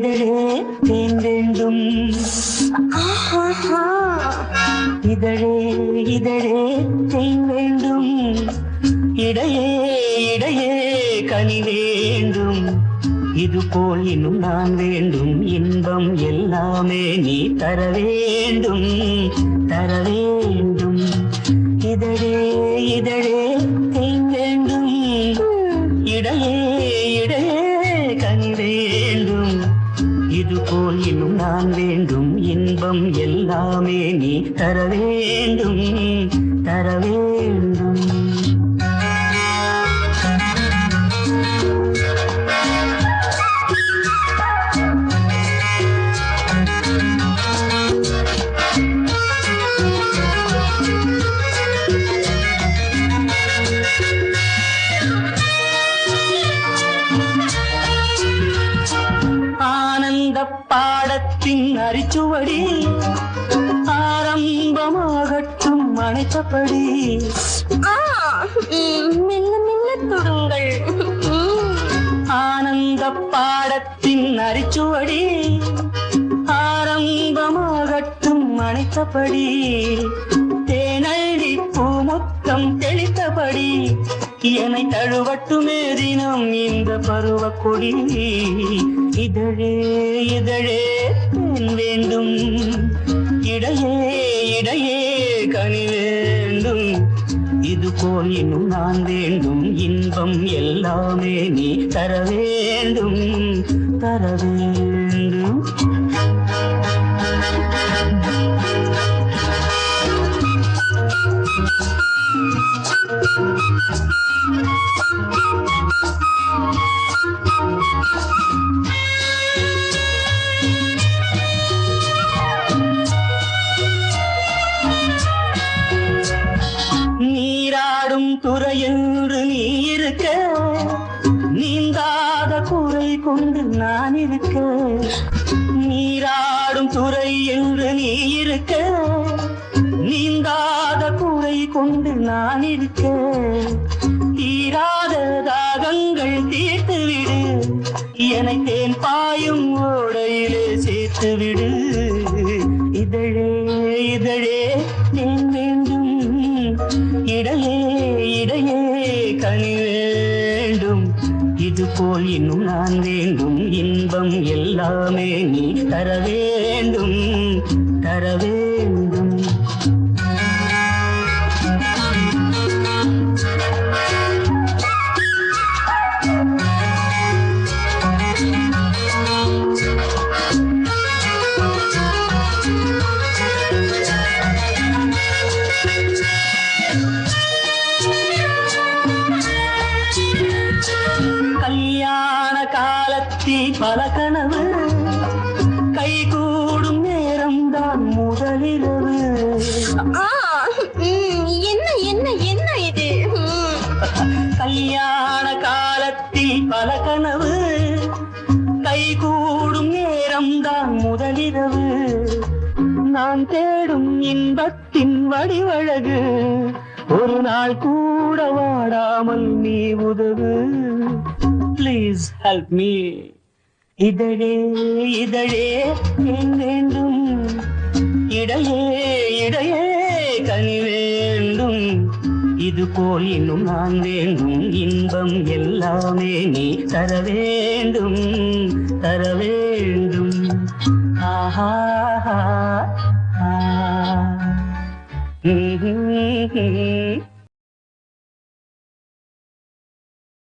இதழே ஆஹா. இதழே இதழே வேண்டும் இடையே இடையே கனி வேண்டும். இது போல் இன்னும் நான் வேண்டும். இன்பம் எல்லாமே நீ தர வேண்டும். தர வேண்டும். இதழே இதழே தேன் வேண்டும் இடையே இடையே கனி வேண்டும் இதுபோல் இன்னும் நான் வேண்டும். இன்பம் எல்லாமே நீ தர வேண்டும். தர வேண்டும். பாடத்தின் அரிச்சுவடி ஆரம்பமாகட்டும் அணைத்தபடி. மெல்ல மெல்ல தொடுங்கள். ஆனந்த பாடத்தின் அரிச்சுவடி ஆரம்பமாகட்டும் அணைத்தபடி. தேனழி பூமுத்தம் தெளித்தபடி என்னை தழுவட்டுமே தினம் இந்த பருவ கொடி. இதழே இதழே தேன் வேண்டும். இடையே இடையே கனி வேண்டும். இது போல் இன்னும் நான் வேண்டும். இன்பம் எல்லாமே நீ தர வேண்டும். தர வேண்டும். இருக்க. நீந்தாத குறை கொண்டு நான் இருக்க. நீராடும் துறை என்று நீ இருக்க. நீந்தாத குறை கொண்டு நான் இருக்க. தீராத தாகங்கள் தீர்த்துவிடு. என்னை தேன் பாயும் ஓடையிலே சேர்த்துவிடு. இதழே இதழே தேன் வேண்டும் போல் இன்னும் நான் வேண்டும். இன்பம் எல்லாமே நீ தர வேண்டும். தர வேண்டும். முதலிரவு. நான் தேடும் இன்பத்தின் வடிவழகு. ஒரு நாள் கூட வாடாமல் நீ உதவு. ப்ளீஸ் ஹெல்ப் மீ இதழே இதழே ஏன் வேண்டும். இடையே இடையே கனி வேண்டும். இது போல் இன்னும் நான் வேண்டும். இன்பம் எல்லாமே நீ தர வேண்டும். தர வேண்டும். ha ha ha